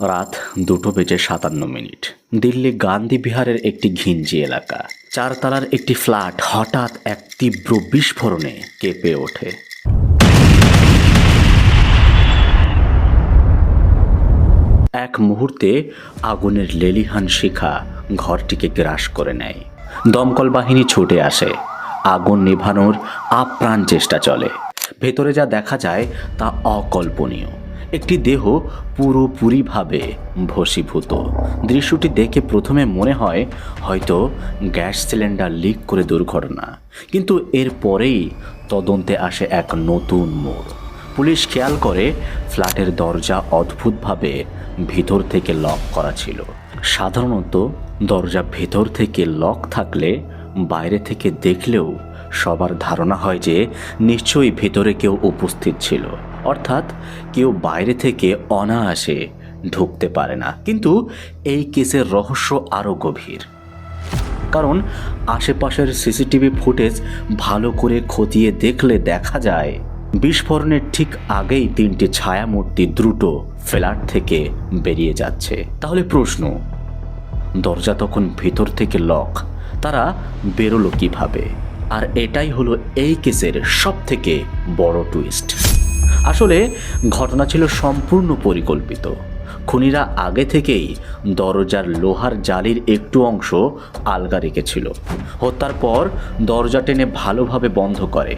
রাত দুটো বেজে সাতান্ন মিনিট। দিল্লি গান্ধী বিহারের একটি ঘিঞ্জি এলাকা। চারতলার একটি ফ্ল্যাট হঠাৎ এক তীব্র বিস্ফোরণে কেঁপে ওঠে। এক মুহূর্তে আগুনের লেলিহান শিখা ঘরটিকে গ্রাস করে নেয়। দমকল বাহিনী ছুটে আসে। আগুন নেভানোর আপ্রাণ চেষ্টা চলে। ভেতরে যা দেখা যায় তা অকল্পনীয়। একটি দেহ পুরোপুরিভাবে ভসীভূত দৃশ্যটি দেখে প্রথমে মনে হয় হয়তো গ্যাস সিলিন্ডার লিক করে দুর্ঘটনা। কিন্তু এর পরেই তদন্তে আসে এক নতুন মোড়। পুলিশ খেয়াল করে ফ্ল্যাটের দরজা অদ্ভুতভাবে ভিতর থেকে লক করা ছিল। সাধারণত দরজা ভেতর থেকে লক থাকলে বাইরে থেকে দেখলেও সবার ধারণা হয় যে নিশ্চয়ই ভেতরে কেউ উপস্থিত ছিল। অর্থাৎ কেউ বাইরে থেকে অনায়াসে ঢুকতে পারে না। কিন্তু এই কেসের রহস্য আরও গভীর। কারণ আশেপাশের সিসিটিভি ফুটেজ ভালো করে খতিয়ে দেখলে দেখা যায়, বিস্ফোরণের ঠিক আগেই তিনটি ছায়ামূর্তি দ্রুত ফ্ল্যাট থেকে বেরিয়ে যাচ্ছে। তাহলে প্রশ্ন, দরজা তখন ভিতর থেকে লক, তারা বেরোলো কীভাবে? আর এটাই হলো এই কেসের সব থেকে বড় টুইস্ট আসলে ঘটনা ছিল সম্পূর্ণ পরিকল্পিত। খুনিরা আগে থেকেই দরজার লোহার জালির একটু অংশ আলগা রেখেছিল। হত্যার পর দরজা টেনে ভালোভাবে বন্ধ করে।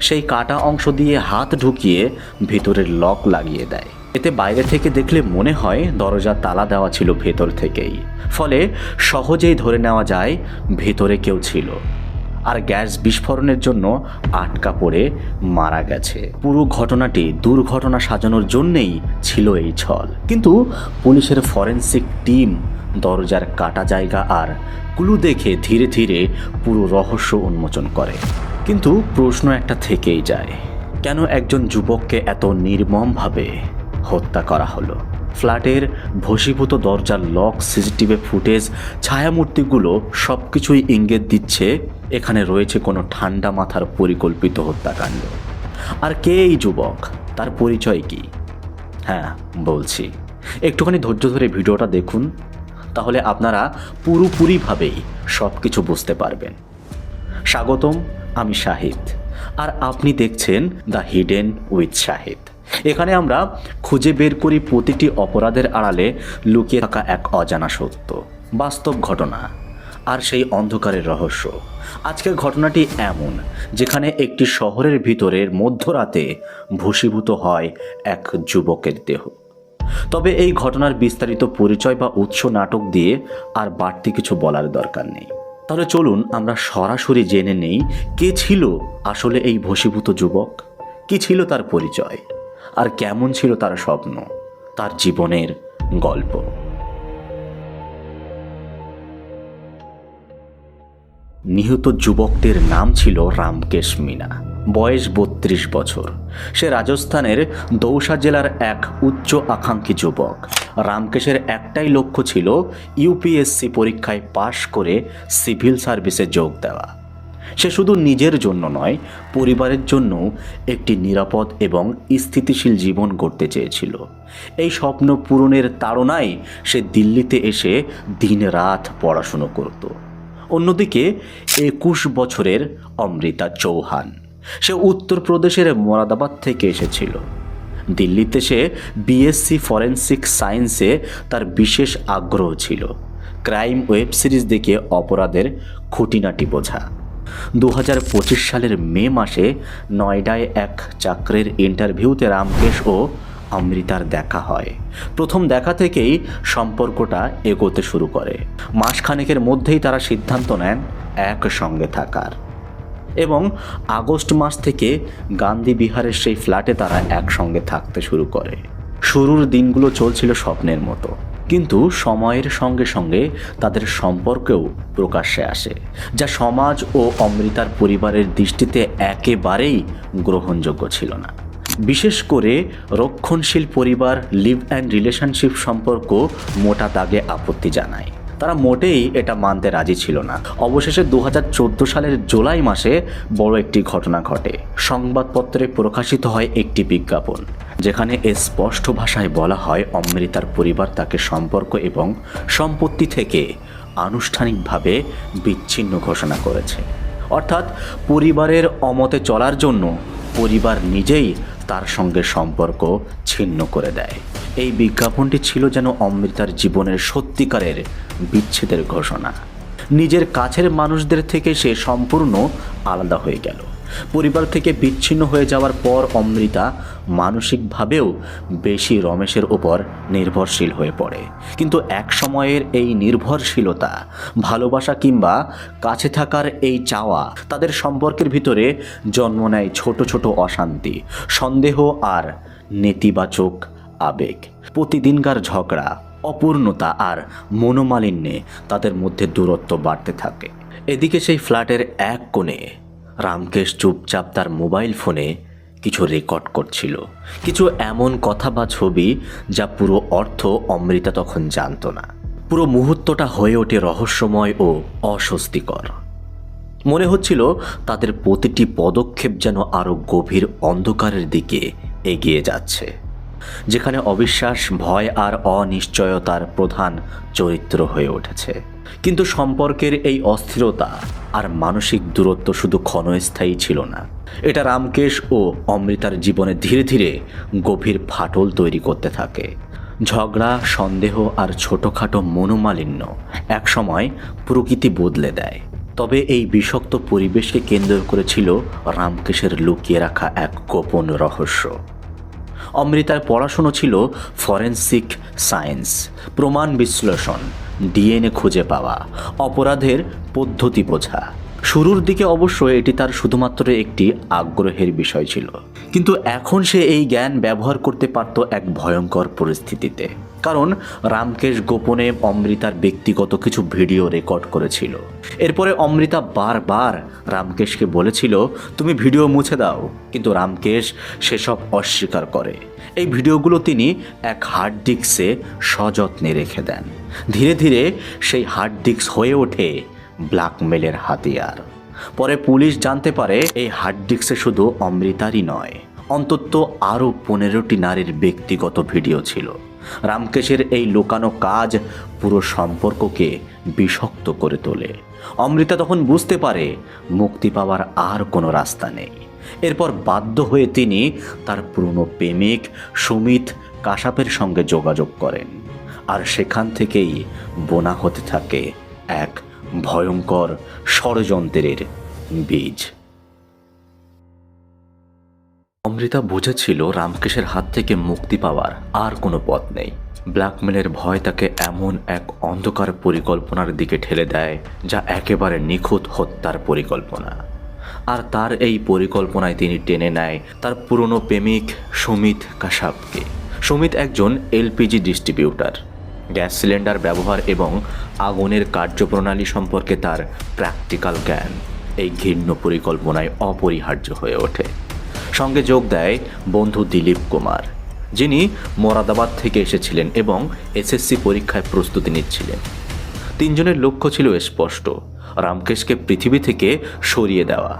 সেই কাটা অংশ দিয়ে হাত ঢুকিয়ে ভেতরের লক লাগিয়ে দেয়। এতে বাইরে থেকে দেখলে মনে হয় দরজা তালা দেওয়া ছিল ভেতর থেকেই। ফলে সহজেই ধরে নেওয়া যায় ভেতরে কেউ ছিল। আর গ্যাস বিস্ফোরণের জন্য আটকা পড়ে মারা গেছে। পুরো ঘটনাটি দুর্ঘটনা সাজানোর জন্যেই ছিল এই ছল। কিন্তু পুলিশের ফরেন্সিক টিম, দরজার কাটা জায়গা আর ক্লু দেখে ধীরে ধীরে পুরো রহস্য উন্মোচন করে। কিন্তু প্রশ্ন একটা থেকেই যায়, কেন একজন যুবককে এত নির্মমভাবে হত্যা করা হলো? ফ্ল্যাটের ভসীভূত দরজার লক সিসিটিভি ফুটেজ, ছায়ামূর্তিগুলো সব কিছুই ইঙ্গিত দিচ্ছে এখানে রয়েছে কোনো ঠান্ডা মাথার পরিকল্পিত হত্যাকাণ্ড। আর কে এই যুবক? তার পরিচয় কি? হ্যাঁ বলছি। একটুখানি ধৈর্য ধরে ভিডিওটা দেখুন, তাহলে আপনারা পুরোপুরিভাবেই সব কিছু বুঝতে পারবেন। স্বাগতম, আমি শাহিদ। আর আপনি দেখছেন দ্য হিডেন উইথ শাহিদ। এখানে আমরা খুঁজে বের করি প্রতিটি অপরাধের আড়ালে লুকিয়ে থাকা এক অজানা সত্য, বাস্তব ঘটনা। আর সেই অন্ধকারের রহস্য। আজকের ঘটনাটি এমন, যেখানে একটি শহরের ভিতরের মধ্যরাতে ভূষীভূত হয় এক যুবকের দেহ। তবে এই ঘটনার বিস্তারিত পরিচয় বা উৎস নাটক দিয়ে আর বাড়তি কিছু বলার দরকার নেই। তাহলে চলুন আমরা সরাসরি জেনে নেই কে ছিল আসলে এই ভসীভূত যুবক, কি ছিল তার পরিচয়, আর কেমন ছিল তার স্বপ্ন, তার জীবনের গল্প। নিহত যুবকটির নাম ছিল রামকেশ মিনা। বয়স বত্রিশ বছর। সে রাজস্থানের দৌসা জেলার এক উচ্চ আকাঙ্ক্ষী যুবক। রামকেশের একটাই লক্ষ্য ছিল ইউপিএসসি পরীক্ষায় পাশ করে সিভিল সার্ভিসে যোগ দেওয়া। সে শুধু নিজের জন্য নয়, পরিবারের জন্য একটি নিরাপদ এবং স্থিতিশীল জীবন গড়তে চেয়েছিল। এই স্বপ্ন পূরণের তাড়নায় সে দিল্লিতে এসে দিন রাত পড়াশুনো করত। অন্যদিকে, একুশ বছরের অমৃতা চৌহান। সে উত্তরপ্রদেশের মোরাদাবাদ থেকে এসেছিল। দিল্লিতে সে বিএসসি ফরেন্সিক সায়েন্সে তার বিশেষ আগ্রহ ছিল। ক্রাইম ওয়েব সিরিজ দেখে অপরাধের খুঁটিনাটি বোঝা। দু হাজার পঁচিশ সালের মে মাসে নয়ডায় এক চাকরির ইন্টারভিউতে রামকেশ ও অমৃতার দেখা হয়। প্রথম দেখা থেকেই সম্পর্কটা এগোতে শুরু করে। মাসখানেকের মধ্যেই তারা সিদ্ধান্ত নেন একসঙ্গে থাকার। এবং আগস্ট মাস থেকে গান্ধী বিহারের সেই ফ্ল্যাটে তারা একসঙ্গে থাকতে শুরু করে। শুরুর দিনগুলো চলছিল স্বপ্নের মতো। কিন্তু সময়ের সঙ্গে সঙ্গে তাদের সম্পর্কেও প্রকাশ্যে আসে, যা সমাজ ও অমৃতার পরিবারের দৃষ্টিতে একেবারেই গ্রহণযোগ্য ছিল না। বিশেষ করে রক্ষণশীল পরিবার লিভ অ্যান্ড রিলেশনশিপ সম্পর্ক মোটা দাগে আপত্তি জানায়। তারা মোটেই এটা মানতে রাজি ছিল না। অবশেষে দু হাজার চোদ্দ সালের জুলাই মাসে বড় একটি ঘটনা ঘটে। সংবাদপত্রে প্রকাশিত হয় একটি বিজ্ঞাপন, যেখানে স্পষ্ট ভাষায় বলা হয় অমৃতার পরিবার তাকে সম্পর্ক এবং সম্পত্তি থেকে আনুষ্ঠানিকভাবে বিচ্ছিন্ন ঘোষণা করেছে। অর্থাৎ পরিবারের অমতে চলার জন্য পরিবার নিজেই তার সঙ্গে সম্পর্ক ছিন্ন করে দেয়। এই বিজ্ঞাপনটি ছিল যেন অমৃতার জীবনের সত্যিকারের বিচ্ছেদের ঘোষণা। নিজের কাছের মানুষদের থেকে সে সম্পূর্ণ আলাদা হয়ে গেল। পরিবার থেকে বিচ্ছিন্ন হয়ে যাওয়ার পর অমৃতা মানসিকভাবেও বেশি রমেশের ওপর নির্ভরশীল হয়ে পড়ে। কিন্তু এক সময়ের এই নির্ভরশীলতা, ভালোবাসা কিংবা কাছে থাকার এই চাওয়া তাদের সম্পর্কের ভিতরে জন্ম নেয় ছোট ছোট অশান্তি, সন্দেহ আর নেতিবাচক আবেগ। প্রতিদিনকার ঝগড়া, অপূর্ণতা আর মনোমালিন্যে তাদের মধ্যে দূরত্ব বাড়তে থাকে। এদিকে সেই ফ্ল্যাটের এক কোণে রামকেশ চুপচাপ তার মোবাইল ফোনে কিছু রেকর্ড করছিল। কিছু এমন কথা বা ছবি যা পুরো অর্থ অমৃতা তখন জানত না। পুরো মুহূর্তটা হয়ে ওঠে রহস্যময় ও অস্বস্তিকর। মনে হচ্ছিল তাদের প্রতিটি পদক্ষেপ যেন আরও গভীর অন্ধকারের দিকে এগিয়ে যাচ্ছে। যেখানে অবিশ্বাস, ভয় আর অনিশ্চয়তার প্রধান চরিত্র হয়ে উঠেছে। কিন্তু সম্পর্কের এই অস্থিরতা আর মানসিক দূরত্ব শুধু ক্ষণস্থায়ী ছিল না। এটা রামকেশ ও অমৃতার জীবনে ধীরে ধীরে গভীর ফাটল তৈরি করতে থাকে। ঝগড়া, সন্দেহ আর ছোটোখাটো মনোমালিন্য একসময় প্রকৃতি বদলে দেয়। তবে এই বিষাক্ত পরিবেশকে কেন্দ্র করেছিল রামকেশের লুকিয়ে রাখা এক গোপন রহস্য। অমৃতার পড়াশুনো ছিল ফরেন্সিক সায়েন্স। প্রমাণ বিশ্লেষণ ডিএনএ খুঁজে পাওয়া অপরাধের পদ্ধতি বোঝা। শুরুর দিকে অবশ্য এটি তার শুধুমাত্র একটি আগ্রহের বিষয় ছিল। কিন্তু এখন সে এই জ্ঞান ব্যবহার করতে পারত এক ভয়ঙ্কর পরিস্থিতিতে। কারণ রামকেশ গোপনে অমৃতার ব্যক্তিগত কিছু ভিডিও রেকর্ড করেছিল। এরপরে অমৃতা বারবার রামকেশকে বলেছিল, তুমি ভিডিও মুছে দাও। কিন্তু রামকেশ সেসব অস্বীকার করে। এই ভিডিওগুলো তিনি এক হার্ড ডিস্কে সযত্নে রেখে দেন। ধীরে ধীরে সেই হার্ড ডিস্ক হয়ে ওঠে ব্ল্যাকমেলের হাতিয়ার। পরে পুলিশ জানতে পারে, এই হার্ড ডিস্কে শুধু অমৃতারই নয়, অন্তত আরও পনেরোটি নারীর ব্যক্তিগত ভিডিও ছিল। রামকেশের এই লুকানো কাজ পুরো সম্পর্ককে বিষাক্ত করে তোলে। অমৃতা তখন বুঝতে পারে, মুক্তি পাওয়ার আর কোনো রাস্তা নেই। এরপর বাধ্য হয়ে তিনি তার পুরনো প্রেমিক সুমিত কাশাপের সঙ্গে যোগাযোগ করেন। আর সেখান থেকেই বোনা হতে থাকে এক ভয়ঙ্কর ষড়যন্ত্রের বীজ। অমৃতা বুঝেছিল রামকেশের হাত থেকে মুক্তি পাওয়ার আর কোনো পথ নেই। ব্ল্যাকমেলের ভয় তাকে এমন এক অন্ধকার পরিকল্পনার দিকে ঠেলে দেয়, যা একেবারে নিখুঁত হত্যার পরিকল্পনা। আর তার এই পরিকল্পনায় তিনি টেনে নেয় তার পুরনো প্রেমিক সুমিত কাশাপকে সুমিত একজন এলপিজি ডিস্ট্রিবিউটার। গ্যাস সিলিন্ডার ব্যবহার এবং আগুনের কার্যপ্রণালী সম্পর্কে তার প্র্যাকটিক্যাল জ্ঞান এই ঘৃণ্য পরিকল্পনায় অপরিহার্য হয়ে ওঠে। সঙ্গে যোগ দেয় বন্ধু দিলীপ কুমার, যিনি মোরাদাবাদ থেকে এসেছিলেন এবং এসএসসি পরীক্ষায় প্রস্তুতি নিচ্ছিলেন। তিনজনের লক্ষ্য ছিল স্পষ্ট রামকেশকে পৃথিবী থেকে সরিয়ে দেওয়া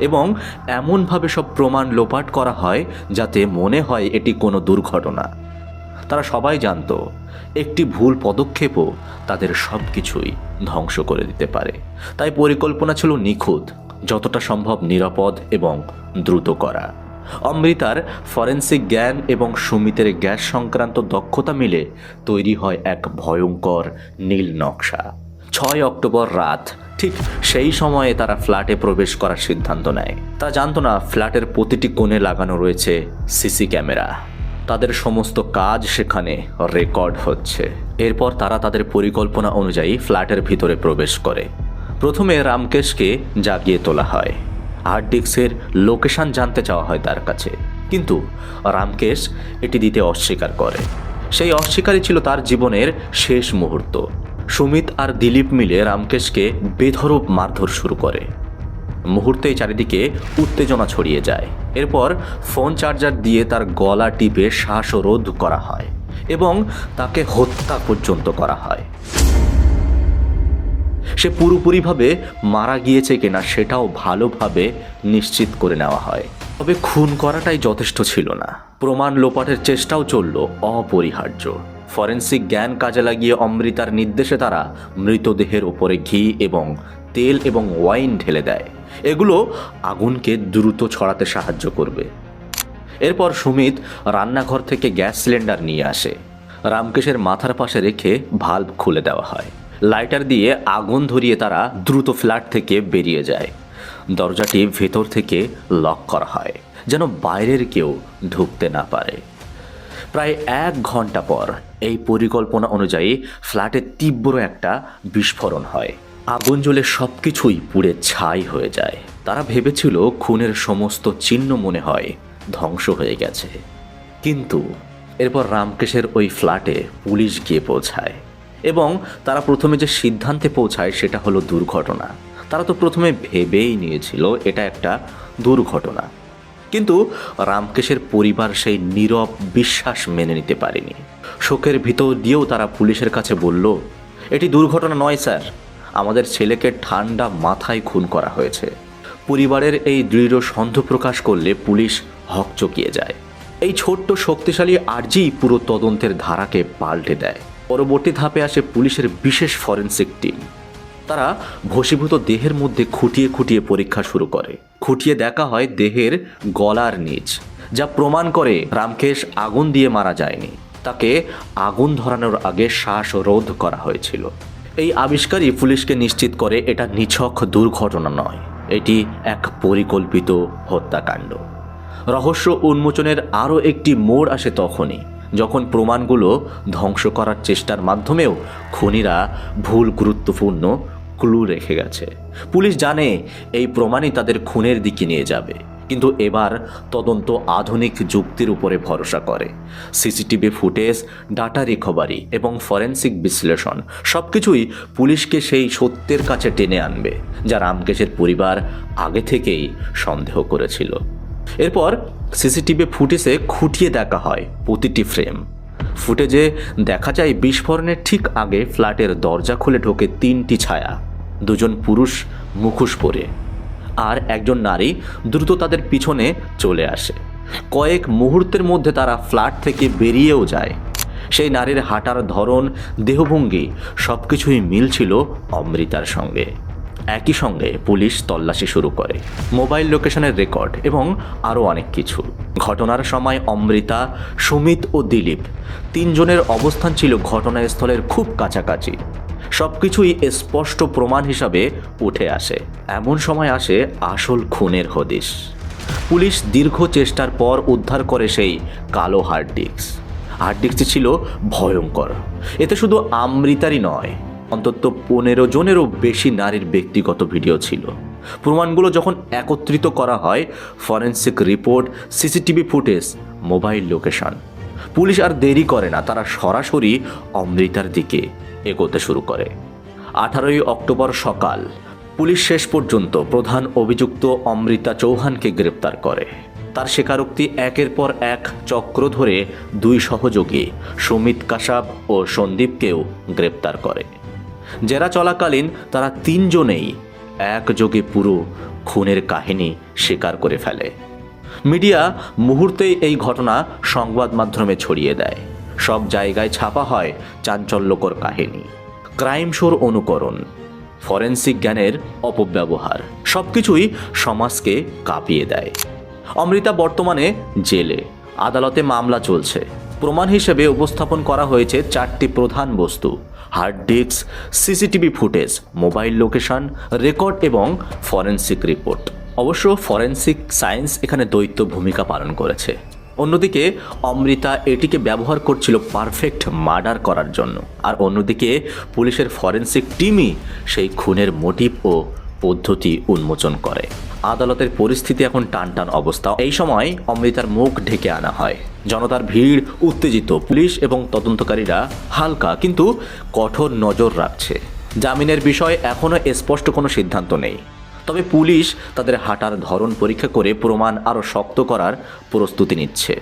এবং এমনভাবে সব প্রমাণ লোপাট করা হয় যাতে মনে হয় এটি কোনো দুর্ঘটনা। তারা সবাই জানত, একটি ভুল পদক্ষেপও তাদের সব কিছুই ধ্বংস করে দিতে পারে। তাই পরিকল্পনা ছিল নিখুঁত, যতটা সম্ভব নিরাপদ এবং দ্রুত করা। অমৃতার ফরেন্সিক জ্ঞান এবং সুমিতের গ্যাস সংক্রান্ত দক্ষতা মিলে তৈরি হয় এক ভয়ঙ্কর নীল নকশা। ছয় অক্টোবর রাত, ঠিক সেই সময়ে তারা ফ্ল্যাটে প্রবেশ করার সিদ্ধান্ত নেয়। তা জানতো না ফ্ল্যাটের প্রতিটি কোণে লাগানো রয়েছে সিসি ক্যামেরা। তাদের সমস্ত কাজ সেখানে রেকর্ড হচ্ছে। এরপর তারা তাদের পরিকল্পনা অনুযায়ী ফ্ল্যাটের ভিতরে প্রবেশ করে। প্রথমে রামকেশকে জাগিয়ে তোলা হয়। হার্ড ডিস্কের লোকেশন জানতে চাওয়া হয় তার কাছে। কিন্তু রামকেশ এটি দিতে অস্বীকার করে। সেই অস্বীকারই ছিল তার জীবনের শেষ মুহূর্ত। সুমিত আর দিলীপ মিলে রামকেশকে বেধরূপ মারধর শুরু করে। মুহূর্তেই চারিদিকে উত্তেজনা ছড়িয়ে যায়। এরপর ফোন চার্জার দিয়ে তার গলা টিপে শ্বাসরোধ করা হয় এবং তাকে হত্যা পর্যন্ত করা হয়। সে পুরোপুরিভাবে মারা গিয়েছে কিনা সেটাও ভালোভাবে নিশ্চিত করে নেওয়া হয়। তবে খুন করাটাই যথেষ্ট ছিল না। প্রমাণ লোপাটের চেষ্টাও চলল অপরিহার্য। ফরেন্সিক জ্ঞান কাজে লাগিয়ে অমৃতার নির্দেশে তারা মৃতদেহের ওপরে ঘি এবং তেল এবং ওয়াইন ঢেলে দেয়। এগুলো আগুনকে দ্রুত ছড়াতে সাহায্য করবে। এরপর সুমিত রান্নাঘর থেকে গ্যাস সিলিন্ডার নিয়ে আসে। রামকেশের মাথার পাশে রেখে ভাল্ব খুলে দেওয়া হয়। লাইটার দিয়ে আগুন ধরিয়ে তারা দ্রুত ফ্ল্যাট থেকে বেরিয়ে যায়। দরজাটি ভেতর থেকে লক করা হয়, যেন বাইরের কেউ ঢুকতে না পারে। প্রায় এক ঘণ্টা পর এই পরিকল্পনা অনুযায়ী ফ্ল্যাটে তীব্র একটা বিস্ফোরণ হয়। আগুন জ্বলে সব কিছুই পুড়ে ছাই হয়ে যায়। তারা ভেবেছিল খুনের সমস্ত চিহ্ন মনে হয় ধ্বংস হয়ে গেছে। কিন্তু এরপর রামকেশের ওই ফ্ল্যাটে পুলিশ গিয়ে পৌঁছায় এবং তারা প্রথমে যে সিদ্ধান্তে পৌঁছায় সেটা হলো দুর্ঘটনা। তারা তো প্রথমে ভেবেই নিয়েছিল এটা একটা দুর্ঘটনা। কিন্তু রামকেশের পরিবার সেই নীরব বিশ্বাস মেনে নিতে পারেনি। শোকের ভিতর দিয়েও তারা পুলিশের কাছে বলল, এটি দুর্ঘটনা নয়, স্যার। আমাদের ছেলেকে ঠান্ডা মাথায় খুন করা হয়েছে। পরিবারের এই দৃঢ় সন্দেহ প্রকাশ করলে পুলিশ হকচকিয়ে যায়। এই ছোট্ট শক্তিশালী আর্জি পুরো তদন্তের ধারাকে পাল্টে দেয়। পরবর্তী ধাপে আসে পুলিশের বিশেষ ফরেন্সিক টিম। তারা ভসীভূত দেহের মধ্যে খুঁটিয়ে খুঁটিয়ে পরীক্ষা শুরু করে। খুঁটিয়ে দেখা হয় দেহের গলার নিচ, যা প্রমাণ করে রামকেশ আগুন দিয়ে মারা যায়নি। তাকে আগুন ধরানোর আগে শ্বাস রোধ করা হয়েছিল। এই আবিষ্কারই পুলিশকে নিশ্চিত করে এটা নিছক দুর্ঘটনা নয়। এটি এক পরিকল্পিত হত্যাকাণ্ড। রহস্য উন্মোচনের আরও একটি মোড় আসে তখনই, যখন প্রমাণগুলো ধ্বংস করার চেষ্টার মাধ্যমেও খুনিরা ভুল গুরুত্বপূর্ণ ক্লু রেখে গেছে। পুলিশ জানে এই প্রমাণই তাদের খুনের দিকে নিয়ে যাবে। কিন্তু এবার তদন্ত আধুনিক যুক্তির উপরে ভরসা করে। সিসিটিভি ফুটেজ, ডাটা রিকভারি এবং ফরেন্সিক বিশ্লেষণ সব কিছুই পুলিশকে সেই সত্যের কাছে টেনে আনবে, যা রামকেশের পরিবার আগে থেকেই সন্দেহ করেছিল। এরপর সিসিটিভি ফুটেজে খুঁটিয়ে দেখা হয় প্রতিটি ফ্রেম। ফুটেজে দেখা যায় বিস্ফোরণের ঠিক আগে ফ্ল্যাটের দরজা খুলে ঢোকে তিনটি ছায়া। দুজন পুরুষ মুখোশ পরে। আর একজন নারী দ্রুত তাদের পিছনে চলে আসে। কয়েক মুহূর্তের মধ্যে তারা ফ্ল্যাট থেকে বেরিয়েও যায়। সেই নারীর হাঁটার ধরন, দেহভঙ্গি সব কিছুই মিল ছিল অমৃতার সঙ্গে। একই সঙ্গে পুলিশ তল্লাশি শুরু করে, মোবাইল লোকেশনের রেকর্ড এবং আরও অনেক কিছু। ঘটনার সময় অমৃতা, সুমিত ও দিলীপ তিনজনের অবস্থান ছিল ঘটনাস্থলের খুব কাছাকাছি। সব কিছুই স্পষ্ট প্রমাণ হিসাবে উঠে আসে। এমন সময় আসে আসল খুনের হদিশ। পুলিশ দীর্ঘ চেষ্টার পর উদ্ধার করে সেই কালো হার্ড ডিস্ক হার্ড ডিস্কটি ছিল ভয়ঙ্কর। এতে শুধু আমৃতারই নয়, অন্তত পনেরো জনেরও বেশি নারীর ব্যক্তিগত ভিডিও ছিল। প্রমাণগুলো যখন একত্রিত করা হয় forensic report CCTV footage mobile location police আর দেরি করে না, তারা সরাসরি অমৃতার দিকে এগোতে শুরু করে। আঠারোই অক্টোবর সকাল, পুলিশ শেষ পর্যন্ত প্রধান অভিযুক্ত অমৃতা চৌহানকে গ্রেপ্তার করে। তার স্বীকারোক্তি একের পর এক চক্র ধরে দুই সহযোগী, সুমিত কাসাব ও সন্দীপকেও গ্রেপ্তার করে। জেরা চলাকালীন, তারা তিনজনেই একযোগে পুরো খুনের কাহিনী স্বীকার করে ফেলে। মিডিয়া মুহূর্তেই এই ঘটনা সংবাদ মাধ্যমে ছড়িয়ে দেয়। সব জায়গায় ছাপা হয় চাঞ্চল্যকর কাহিনী। ক্রাইম শোর অনুকরণ, ফরেন্সিক জ্ঞানের অপব্যবহার, সবকিছুই সমাজকে কাঁপিয়ে দেয়। অমৃতা বর্তমানে জেলে, আদালতে মামলা চলছে। প্রমাণ হিসেবে উপস্থাপন করা হয়েছে চারটি প্রধান বস্তু, hard disk, CCTV footage, mobile location, record এবং ফরেন্সিক রিপোর্ট। অবশ্য ফরেন্সিক সায়েন্স এখানে দ্বৈত ভূমিকা পালন করেছে। অন্যদিকে, অমৃতা এটিকে ব্যবহার করছিল পারফেক্ট মার্ডার করার জন্য। আর অন্যদিকে, পুলিশের ফরেন্সিক টিমই সেই খুনের মোটিভ ও পদ্ধতি উন্মোচন করে। আদালতের পরিস্থিতি এখন টান টান অবস্থা। এই সময় অমৃতার মুখ ঢেকে আনা হয়। জনতার ভিড়, উত্তেজিত পুলিশ এবং তদন্তকারীরা হালকা কিন্তু কঠোর নজর রাখছে। জামিনের বিষয়ে এখনও স্পষ্ট কোনো সিদ্ধান্ত নেই। তবে পুলিশ তাদের হাঁটার ধরন পরীক্ষা করে প্রমাণ আরও শক্ত করার প্রস্তুতি নিচ্ছে।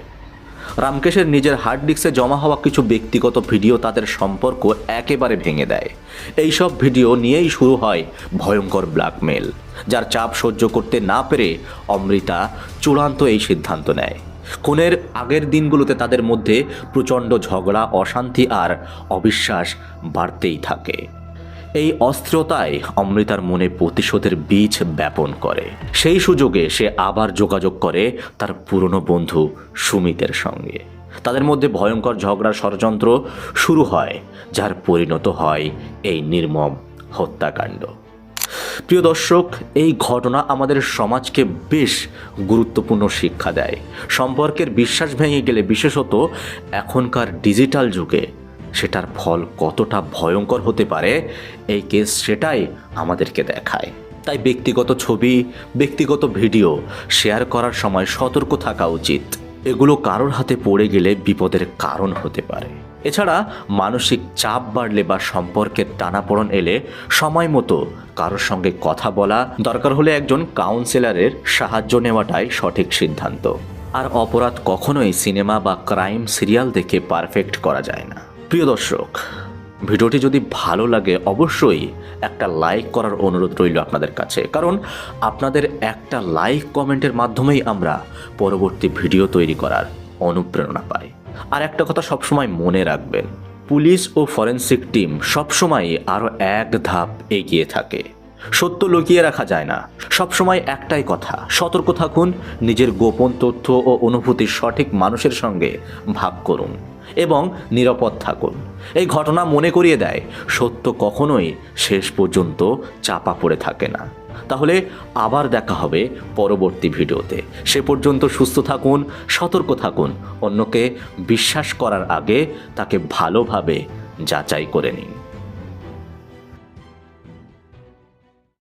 রামকেশের নিজের হার্ড ডিস্কে জমা হওয়া কিছু ব্যক্তিগত ভিডিও তাদের সম্পর্ক একেবারে ভেঙে দেয়। এইসব ভিডিও নিয়েই শুরু হয় ভয়ঙ্কর ব্ল্যাকমেল যার চাপ সহ্য করতে না পেরে অমৃতা চূড়ান্ত এই সিদ্ধান্ত নেয়। খুনের আগের দিনগুলোতে তাদের মধ্যে প্রচণ্ড ঝগড়া, অশান্তি আর অবিশ্বাস বাড়তেই থাকে। এই অস্থিরতায় অমৃতার মনে প্রতিশোধের বীজ ব্যাপন করে। সেই সুযোগে সে আবার যোগাযোগ করে তার পুরনো বন্ধু সুমিতের সঙ্গে। তাদের মধ্যে ভয়ঙ্কর ঝগড়ার ষড়যন্ত্র শুরু হয়, যার পরিণত হয় এই নির্মম হত্যাকাণ্ড। প্রিয় দর্শক, এই ঘটনা আমাদের সমাজকে বেশ গুরুত্বপূর্ণ শিক্ষা দেয়। সম্পর্কের বিশ্বাস ভেঙে গেলে বিশেষত এখনকার ডিজিটাল যুগে সেটার ফল কতটা ভয়ঙ্কর হতে পারে, এই কেস সেটাই আমাদেরকে দেখায়। তাই ব্যক্তিগত ছবি, ব্যক্তিগত ভিডিও শেয়ার করার সময় সতর্ক থাকা উচিত। এগুলো কারোর হাতে পড়ে গেলে বিপদের কারণ হতে পারে। এছাড়া মানসিক চাপ বাড়লে বা সম্পর্কের টানাপোড়ন এলে সময় মতো কারোর সঙ্গে কথা বলা দরকার হলে একজন কাউন্সিলরের সাহায্য নেওয়াটাই সঠিক সিদ্ধান্ত। আর অপরাধ কখনোই সিনেমা বা ক্রাইম সিরিয়াল দেখে পারফেক্ট করা যায় না। প্রিয় দর্শক, ভিডিওটি যদি ভালো লাগে অবশ্যই একটা লাইক করার অনুরোধ রইল আপনাদের কাছে। কারণ আপনাদের একটা লাইক কমেন্টের মাধ্যমেই আমরা পরবর্তী ভিডিও তৈরি করার অনুপ্রেরণা পাই। আর একটা কথা সবসময় মনে রাখবেন, পুলিশ ও ফরেন্সিক টিম সবসময় আরও এক ধাপ এগিয়ে থাকে। সত্য লুকিয়ে রাখা যায় না। সবসময় একটাই কথা, সতর্ক থাকুন, নিজের গোপন তথ্য ও অনুভূতি সঠিক মানুষের সঙ্গে ভাগ করুন। এবং নিরাপদ থাকুন। এই ঘটনা মনে করিয়ে দেয়, সত্য কখনোই শেষ পর্যন্ত চাপা পড়ে থাকে না। তাহলে আবার দেখা হবে পরবর্তী ভিডিওতে। সে পর্যন্ত সুস্থ থাকুন, সতর্ক থাকুন, অন্যকে বিশ্বাস করার আগে তাকে ভালোভাবে যাচাই করে নিন।